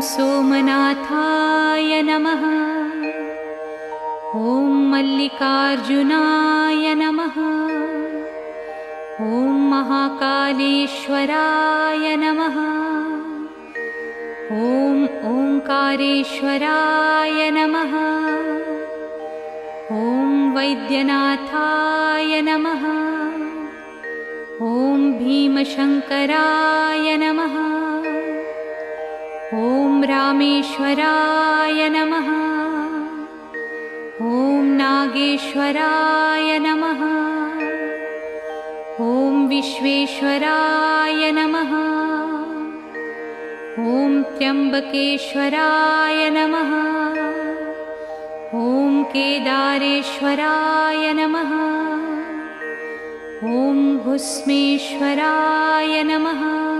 सोमनाथाय नमः। ॐ मल्लिकार्जुनाय नमः। ॐ महाकालेश्वराय नमः। ॐ ओङ्कारेश्वराय नमः। ॐ वैद्यनाथाय नमः। ॐ भीमशङ्कराय नमः ॐ रामेश्वराय नमः। ॐ नागेश्वराय नमः। ॐ विश्वेश्वराय नमः। ॐ त्र्यम्बकेश्वराय नमः। ॐ केदारेश्वराय नमः। ॐ भुस्मेश्वराय नमः